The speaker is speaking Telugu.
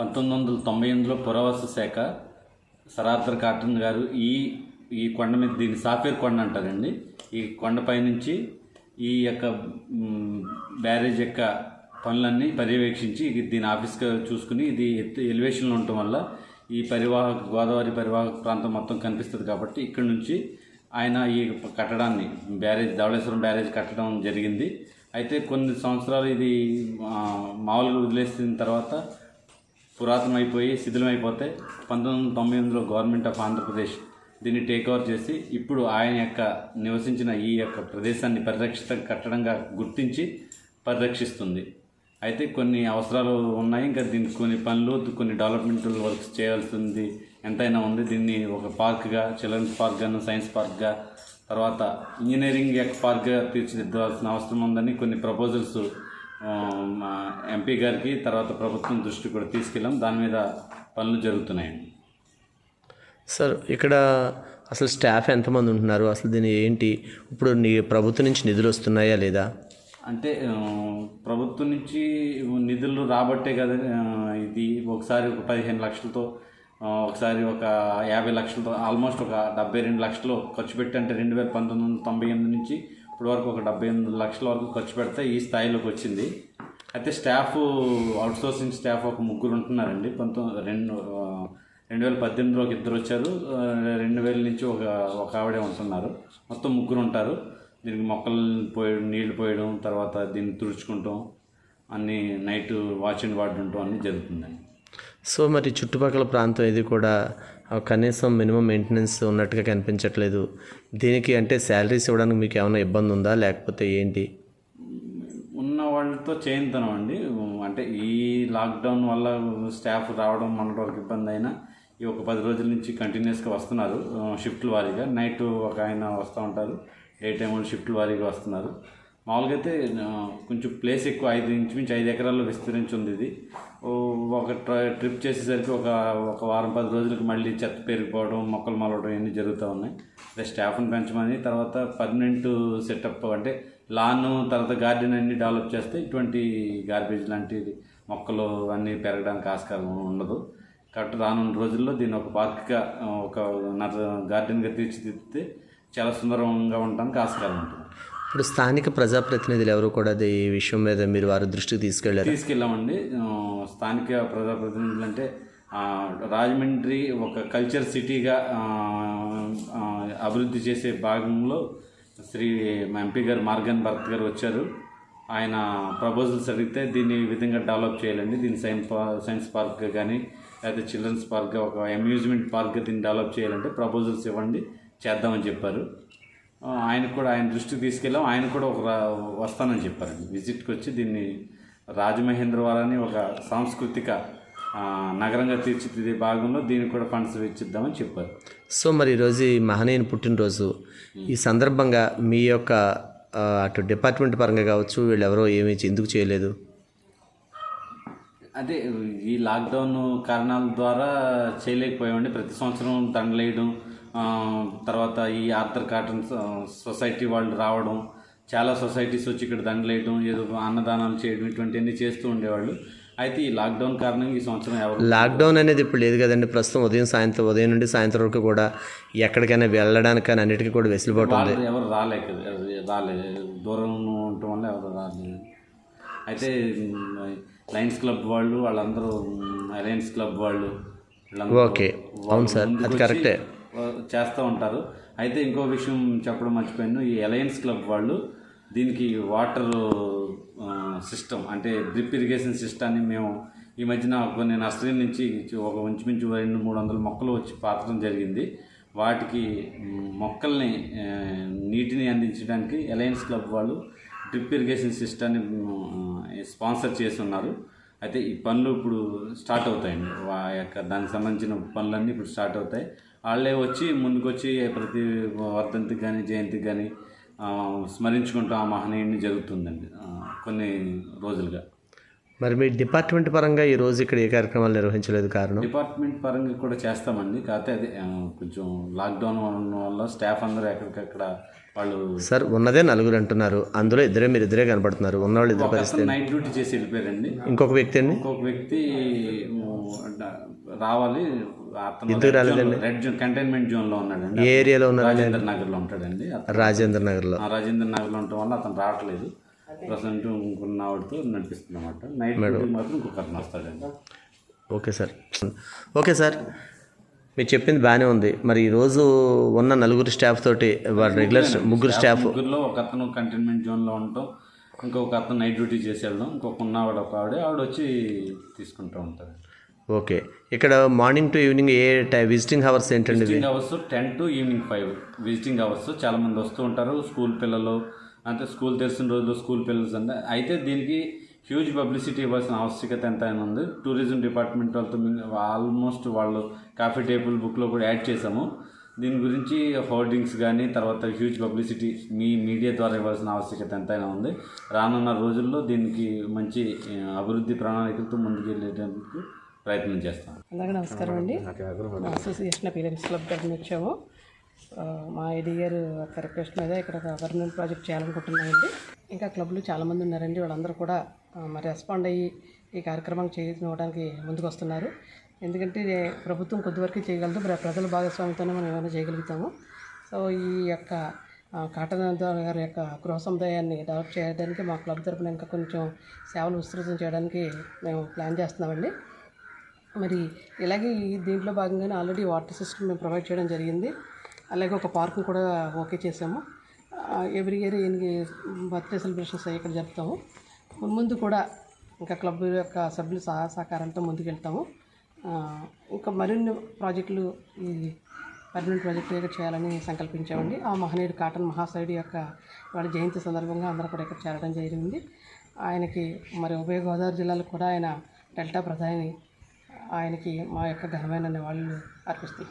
పంతొమ్మిది వందల తొంభై ఎనిమిదిలో పురావస్తు శాఖ సరార్థర్ కాటన్ గారు ఈ ఈ కొండ మీద దీన్ని సాఫీర్ కొండ అంటారండి. ఈ కొండపై నుంచి ఈ యొక్క బ్యారేజ్ యొక్క పనులన్నీ పర్యవేక్షించి దీని ఆఫీస్గా చూసుకుని ఇది ఎత్తు ఎలివేషన్లో ఉండటం వల్ల ఈ పరివాహక గోదావరి పరివాహక ప్రాంతం మొత్తం కనిపిస్తుంది కాబట్టి ఇక్కడ నుంచి ఆయన ఈ కట్టడాన్ని బ్యారేజ్ ధవళేశ్వరం బ్యారేజ్ కట్టడం జరిగింది. అయితే కొన్ని సంవత్సరాలు ఇది మామూలుగా వదిలేసిన తర్వాత పురాతనమైపోయి శిథిలమైపోతే పంతొమ్మిది వందల తొంభై ఎనిమిదిలో గవర్నమెంట్ ఆఫ్ ఆంధ్రప్రదేశ్ దీన్ని టేక్ ఓవర్ చేసి ఇప్పుడు ఆయన యొక్క నివసించిన ఈ యొక్క ప్రదేశాన్ని పరిరక్షిత కట్టడంగా గుర్తించి పరిరక్షిస్తుంది. అయితే కొన్ని అవసరాలు ఉన్నాయి. ఇంకా దీనికి కొన్ని పనులు కొన్ని డెవలప్మెంట్ వర్క్స్ చేయాల్సింది ఎంతైనా ఉంది. దీన్ని ఒక పార్క్గా చిల్డ్రన్స్ పార్క్గాను సైన్స్ పార్క్గా తర్వాత ఇంజనీరింగ్ యొక్క పార్క్గా తీర్చిదిద్దాల్సిన అవసరం ఉందని కొన్ని ప్రపోజల్స్ ఎంపీ గారికి తర్వాత ప్రభుత్వం దృష్టి కూడా తీసుకెళ్ళాం. దాని మీద పనులు జరుగుతున్నాయండి సార్ ఇక్కడ అసలు స్టాఫ్ ఎంతమంది ఉంటున్నారు? అసలు దీని ఏంటి? ఇప్పుడు నీ ప్రభుత్వం నుంచి నిధులు వస్తున్నాయా లేదా? అంటే ప్రభుత్వం నుంచి నిధులు రాబట్టే కదా ఇది ఒకసారి ఒక పదిహేను లక్షలతో ఒకసారి ఒక యాభై లక్షలతో ఆల్మోస్ట్ ఒక డెబ్బై రెండు లక్షలు ఖర్చు పెట్టి అంటే రెండు వేల పంతొమ్మిది వందల తొంభై ఎనిమిది నుంచి ఇప్పటి వరకు ఒక డెబ్బై ఎనిమిది లక్షల వరకు ఖర్చు పెడితే ఈ స్థాయిలోకి వచ్చింది. అయితే స్టాఫ్ అవుట్సోర్సింగ్ స్టాఫ్ ఒక ముగ్గురు ఉంటున్నారండి. పంతొమ్మిది రెండు రెండు వేల పద్దెనిమిదిలో ఒక ఇద్దరు వచ్చారు. రెండు వేల నుంచి ఒక ఒక ఆవిడే ఉంటున్నారు. మొత్తం ముగ్గురు ఉంటారు. దీనికి మొక్కలు పోయడం నీళ్ళు పోయడం తర్వాత దీన్ని తుడుచుకుంటాం అన్ని నైట్ వాచ్ అండ్ వార్డ్ అన్నీ జరుగుతుందండి. సో మరి చుట్టుపక్కల ప్రాంతం ఇది కూడా కనీసం మినిమం మెయింటెనెన్స్ ఉన్నట్టుగా కనిపించట్లేదు. దీనికి అంటే శాలరీస్ ఇవ్వడానికి మీకు ఏమైనా ఇబ్బంది ఉందా? లేకపోతే ఏంటి? ఉన్న వాళ్ళతో చేయింతనం అండి. అంటే ఈ లాక్డౌన్ వల్ల స్టాఫ్ రావడం మన వరకు ఇబ్బంది అయినా ఈ ఒక పది రోజుల నుంచి కంటిన్యూస్గా వస్తున్నారు. షిఫ్ట్ల వారీగా. నైట్ ఒక ఆయన వస్తూ ఉంటారు. డే టైం వాళ్ళు షిఫ్ట్ల వారీగా వస్తున్నారు. మామూలుగా అయితే కొంచెం ప్లేస్ ఎక్కువ ఐదు ఇంచుమించు ఐదు ఎకరాల్లో విస్తరించి ఉంది ఇది. ఒక ట్రిప్ చేసేసరికి ఒక ఒక వారం పది రోజులకు మళ్ళీ చెత్త పెరిగిపోవడం మొక్కలు మలవడం ఇవన్నీ జరుగుతూ ఉన్నాయి. అదే స్టాఫ్ని పెంచమని తర్వాత పర్మనెంట్ సెటప్ అంటే లాన్ తర్వాత గార్డెన్ అన్ని డెవలప్ చేస్తే ఇటువంటి గార్బేజ్ లాంటి మొక్కలు అన్నీ పెరగడానికి ఆస్కారం ఉండదు. కాబట్టి రానున్న రోజుల్లో దీన్ని ఒక పార్క్గా ఒక నర్ గార్డెన్గా తీర్చిదిద్దితే చాలా సుందరంగా ఉండడానికి ఆస్కారం ఉంటుంది. ఇప్పుడు స్థానిక ప్రజాప్రతినిధులు ఎవరు కూడా అది ఈ విషయం మీద మీరు వారి దృష్టికి తీసుకెళ్ళారు? తీసుకెళ్ళామండి. స్థానిక ప్రజాప్రతినిధులు అంటే రాజమండ్రి ఒక కల్చర్ సిటీగా అభివృద్ధి చేసే భాగంలో శ్రీ మా ఎంపీ గారు మార్గన్ భరత్ గారు వచ్చారు. ఆయన ప్రపోజల్స్ అడిగితే దీన్ని ఈ విధంగా డెవలప్ చేయాలండి. దీన్ని సైన్స్ సైన్స్ పార్క్ కానీ లేకపోతే చిల్డ్రన్స్ పార్క్ ఒక అమ్యూజ్మెంట్ పార్క్ దీన్ని డెవలప్ చేయాలంటే ప్రపోజల్స్ ఇవ్వండి. చేద్దామని చెప్పారు. ఆ, ఆయనకు కూడా ఆయన దృష్టికి తీసుకెళ్ళాం. ఆయన కూడా ఒక వస్తానని చెప్పారు. విజిట్కి వచ్చి దీన్ని రాజమహేంద్రవరాన్ని ఒక సాంస్కృతిక నగరంగా తీర్చిదిద్దే భాగంలో దీనికి కూడా ఫండ్స్ ఇచ్చిద్దామని చెప్పారు. సో మరి ఈరోజు ఈ మహనీయుని పుట్టినరోజు ఈ సందర్భంగా మీ యొక్క అటు డిపార్ట్మెంట్ పరంగా కావచ్చు వీళ్ళు ఎవరో ఏమీ ఎందుకు చేయలేదు? అదే ఈ లాక్డౌన్ కారణాల ద్వారా చేయలేకపోయామండి. ప్రతి సంవత్సరం దండలేయడం తర్వాత ఈ ఆర్థర్ కాటన్ సొసైటీ వాళ్ళు రావడం చాలా సొసైటీస్ వచ్చి ఇక్కడ దండలేయడం ఏదో అన్నదానాలు చేయడం ఇటువంటివన్నీ చేస్తూ ఉండేవాళ్ళు. అయితే ఈ లాక్డౌన్ కారణంగా ఈ సంవత్సరం ఎవరు లాక్డౌన్ అనేది ఇప్పుడు లేదు కదండి. ప్రస్తుతం ఉదయం సాయంత్రం ఉదయం నుండి సాయంత్రం వరకు కూడా ఎక్కడికైనా వెళ్ళడానికి కానీ అన్నిటికీ కూడా వెసులుబాటు ఉంది. ఎవరు రాలేక రాలేదు. దూరం ఉండటం వల్ల ఎవరు రాలేదు. అయితే లయన్స్ క్లబ్ వాళ్ళు వాళ్ళందరూ అలయన్స్ క్లబ్ వాళ్ళు ఓకే. అవును సార్. అది కరెక్టే. చేస్తూ ఉంటారు. అయితే ఇంకో విషయం చెప్పడం మర్చిపోయాను. ఈ అలయన్స్ క్లబ్ వాళ్ళు దీనికి వాటర్ సిస్టమ్ అంటే డ్రిప్ ఇరిగేషన్ సిస్టాన్ని మేము ఈ మధ్యన కొన్ని నర్సరీ నుంచి ఒక ఇంచుమించు రెండు మూడు వందల మొక్కలు వచ్చి పాతడం జరిగింది. వాటికి మొక్కల్ని నీటిని అందించడానికి అలయన్స్ క్లబ్ వాళ్ళు డ్రిప్ ఇరిగేషన్ సిస్టాన్ని స్పాన్సర్ చేసి ఉన్నారు అయితే ఈ పనులు ఇప్పుడు స్టార్ట్ అవుతాయండి. వా యొక్క దానికి సంబంధించిన పనులన్నీ ఇప్పుడు స్టార్ట్ అవుతాయి. వాళ్ళే వచ్చి ముందుకొచ్చి ప్రతి వర్ధంతికి కానీ జయంతికి కానీ స్మరించుకుంటూ ఆ మహనీయుడిని జరుగుతుందండి. కొన్ని రోజులుగా. మరి మీ డిపార్ట్మెంట్ పరంగా ఈ రోజు ఇక్కడ ఏ కార్యక్రమాలు నిర్వహించలేదు కారణం? డిపార్ట్మెంట్ పరంగా కూడా చేస్తామండి. కాకపోతే అది కొంచెం లాక్డౌన్ వల్ల స్టాఫ్ అందరూ ఎక్కడికక్కడ వాళ్ళు సార్ ఉన్నదే నలుగురు అంటున్నారు. అందులో ఇద్దరే మీరు ఇద్దరే కనపడుతున్నారు. ఉన్నవాళ్ళు ఇద్దరు పరిస్థితి నైట్ డ్యూటీ చేసి వెళ్ళిపోయారండి. ఇంకొక వ్యక్తి అండి? ఇంకొక వ్యక్తి రావాలి. ఎందుకు red zone red zone containment జోన్లో ఉన్నాడండి. ఏ ఏరియాలో ఉన్నారు రాజేంద్ర నగర్లో ఉంటాడండి. రాజేంద్ర నగర్లో ఆ రాజేంద్ర నగర్లో ఉండటం వల్ల అతను రావట్లేదు. ప్రజెంట్ ఇంకొన్న ఆవిడతో నడిపిస్తున్నమాట. నైట్ డ్యూటీ మాత్రం ఇంకొక అతను వస్తాడండి. Okay sir. Okay sir. మీరు చెప్పింది బాగానే ఉంది. మరి ఈరోజు ఉన్న నలుగురు స్టాఫ్ తోటి వాళ్ళ రెగ్యులర్ ముగ్గురు స్టాఫ్ ముగ్గురులో ఒక అతను కంటైన్మెంట్ జోన్లో ఉండటం ఇంకొక అతను నైట్ డ్యూటీ చేసి వెళ్ళడం ఇంకొక ఉన్న ఆవిడ ఒక ఆవిడ. ఆవిడ వచ్చి తీసుకుంటూ ఉంటారు ఓకే. ఇక్కడ మార్నింగ్ టు ఈవినింగ్ ఏ టై విజిటింగ్ అవర్స్ ఏంటండి visiting hours ten to evening five visiting hours చాలా మంది వస్తూ ఉంటారు. స్కూల్ పిల్లలు అంటే స్కూల్ తెలిసిన రోజుల్లో స్కూల్ పిల్లలు అంటే అయితే దీనికి హ్యూజ్ పబ్లిసిటీ ఇవ్వాల్సిన ఆవశ్యకత ఎంతైనా ఉంది. టూరిజం డిపార్ట్మెంట్ వాళ్ళతో ఆల్మోస్ట్ వాళ్ళు కాఫీ టేబుల్ బుక్లో కూడా యాడ్ చేసాము దీని గురించి హోర్డింగ్స్ కానీ తర్వాత హ్యూజ్ పబ్లిసిటీ మీ మీడియా ద్వారా ఇవ్వాల్సిన ఆవశ్యకత ఎంతైనా ఉంది. రానున్న రోజుల్లో దీనికి మంచి అభివృద్ధి ప్రణాళికలతో ముందుకెళ్ళేందుకు ప్రయత్నం చేస్తాం అందరికీ నమస్కారం అండి. అసోసియేషన్ ఆఫ్ పిల్లర్స్ క్లబ్ తరఫున వచ్చాము. మా ఐడి గారు ఒక రిక్వెస్ట్ మీద ఇక్కడ ఒక ప్రాజెక్ట్ చేయాలనుకుంటున్నామండి ఇంకా క్లబ్లు చాలామంది ఉన్నారండి. వాళ్ళందరూ కూడా మరి రెస్పాండ్ అయ్యి ఈ కార్యక్రమం చేయడానికి ముందుకు వస్తున్నారు ఎందుకంటే ప్రభుత్వం కొద్దివరకు చేయగలదు. ప్రజల భాగస్వామ్యంతోనే మనం ఏమైనా చేయగలుగుతాము. సో ఈ యొక్క ఆ, గారి యొక్క గృహ సముదాయాన్ని డెవలప్ చేయడానికి మా క్లబ్ తరఫున ఇంకా కొంచెం సేవలు విస్తృతం చేయడానికి మేము ప్లాన్ చేస్తున్నామండి. మరి ఇలాగే ఈ దీంట్లో భాగంగానే ఆల్రెడీ వాటర్ సిస్టమ్ మేము ప్రొవైడ్ చేయడం జరిగింది. అలాగే ఒక పార్క్ని కూడా ఓకే చేసాము ఎవ్రీ ఇయర్ ఈయనకి బర్త్డే సెలబ్రేషన్స్ ఇక్కడ జరుపుతాము. ముందు కూడా ఇంకా క్లబ్ యొక్క సభ్యులు సహా సహకారంతో ముందుకెళ్తాము. ఇంకా మరిన్ని ప్రాజెక్టులు ఈ పర్మనెంట్ ప్రాజెక్టు ఇక్కడ చేయాలని సంకల్పించామండి. ఆ మహనీయుడు కాటన్ మహాశయుడు యొక్క వాళ్ళ జయంతి సందర్భంగా అందరూ కూడా ఇక్కడ చేరడం జరిగింది. ఆయనకి మరి ఉభయ గోదావరి జిల్లాలో కూడా ఆయన డెల్టా ప్రధాని ఆయనకి మా యొక్క ఘనమైన నివాళులు అర్పిస్తాయి